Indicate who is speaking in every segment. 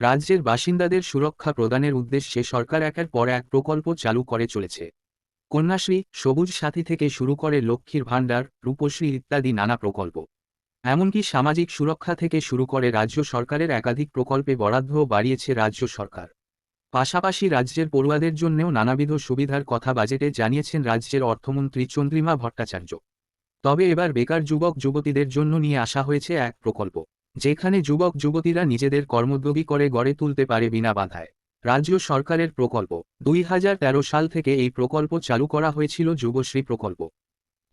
Speaker 1: রাজ্যের বাসিন্দাদের সুরক্ষা প্রদানের উদ্দেশ্যে সরকার একের পর এক প্রকল্প চালু করে চলেছে। কন্যাশ্রী, সবুজ সাথী থেকে শুরু করে লক্ষ্মীর ভাণ্ডার, রূপশ্রী ইত্যাদি নানা প্রকল্প। এমনকি সামাজিক সুরক্ষা থেকে শুরু করে রাজ্য সরকারের একাধিক প্রকল্পে বরাদ্দও বাড়িয়েছে রাজ্য সরকার। পাশাপাশি রাজ্যের পড়ুয়াদের জন্যেও নানাবিধ সুবিধার কথা বাজেটে জানিয়েছেন রাজ্যের অর্থমন্ত্রী চন্দ্রিমা ভট্টাচার্য। তবে এবার বেকার যুবক যুবতীদের জন্য নিয়ে আসা হয়েছে এক প্রকল্প। যেখানে যুবক যুবতীরা নিজেদের কর্মোদ্যোগী করে গড়ে তুলতে পারে বিনা বাধায়। রাজ্য সরকারের প্রকল্প। দুই হাজার তেরো সাল থেকে এই প্রকল্প চালু করা হয়েছিল যুবশ্রী প্রকল্প।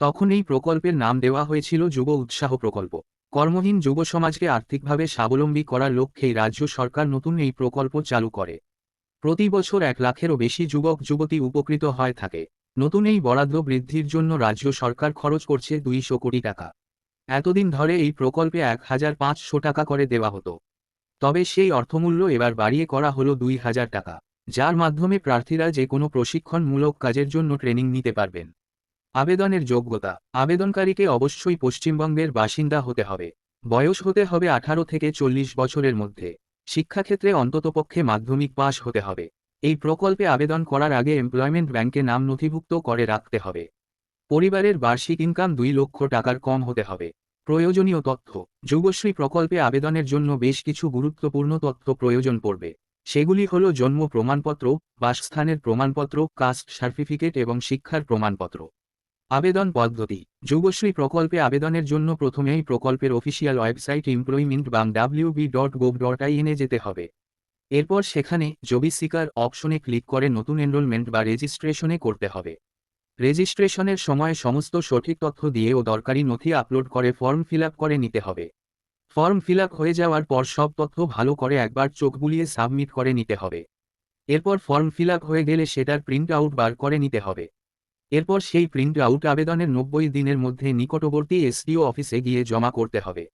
Speaker 1: তখন এই প্রকল্পের নাম দেওয়া হয়েছিল যুব উৎসাহ প্রকল্প। কর্মহীন যুব সমাজকে আর্থিকভাবে স্বাবলম্বী করার লক্ষ্যেই রাজ্য সরকার নতুন এই প্রকল্প চালু করে। প্রতি বছর এক লাখেরও বেশি যুবক যুবতী উপকৃত হয় থাকে। নতুন এই বরাদ্দ বৃদ্ধির জন্য রাজ্য সরকার খরচ করছে দুইশো কোটি টাকা। এতদিন ধরে এই প্রকল্পে এক হাজার পাঁচশো টাকা করে দেওয়া হতো। তবে সেই অর্থমূল্য এবার বাড়িয়ে করা হলো দুই হাজার টাকা, যার মাধ্যমে প্রার্থীরা যে কোনো প্রশিক্ষণমূলক কাজের জন্য ট্রেনিং নিতে পারবেন। আবেদনের যোগ্যতা, আবেদনকারীকে অবশ্যই পশ্চিমবঙ্গের বাসিন্দা হতে হবে, বয়স হতে হবে আঠারো থেকে চল্লিশ বছরের মধ্যে, শিক্ষাক্ষেত্রে অন্ততপক্ষে মাধ্যমিক পাশ হতে হবে। এই প্রকল্পে আবেদন করার আগে এমপ্লয়মেন্ট ব্যাংকে নাম নথিভুক্ত করে রাখতে হবে। পরিবারের বার্ষিক ইনকাম দুই লক্ষ টাকার কম হতে হবে। প্রয়োজনীয় তথ্য। যুবশ্রী প্রকল্পে আবেদনের জন্য বেশ কিছু গুরুত্বপূর্ণ তথ্য প্রয়োজন পড়বে। সেগুলি হল জন্ম প্রমাণপত্র, বাসস্থানের প্রমাণপত্র, কাস্ট সার্টিফিকেট এবং শিক্ষার প্রমাণপত্র। আবেদন পদ্ধতি। যুবশ্রী প্রকল্পে আবেদনের জন্য প্রথমেই প্রকল্পের official website employment bank WB dot gov dot আইএনে যেতে হবে। এরপর সেখানে জবি সিকার অপশনে ক্লিক করে নতুন এনরোলমেন্ট বা রেজিস্ট্রেশনে করতে হবে। রেজিস্ট্রেশনের সময় সমস্ত সঠিক তথ্য দিয়ে ও দরকারি নথি আপলোড করে ফর্ম ফিল করে নিতে হবে। ফর্ম ফিল হয়ে যাওয়ার পর সব তথ্য ভালো করে একবার চোখ বুলিয়ে সাবমিট করে নিতে হবে। এরপর ফর্ম ফিল হয়ে গেলে সেটার প্রিন্ট আউট বার করে নিতে হবে। এরপর সেই প্রিন্ট আউট আবেদনের নব্বই দিনের মধ্যে নিকটবর্তী এসডিও অফিসে গিয়ে জমা করতে হবে।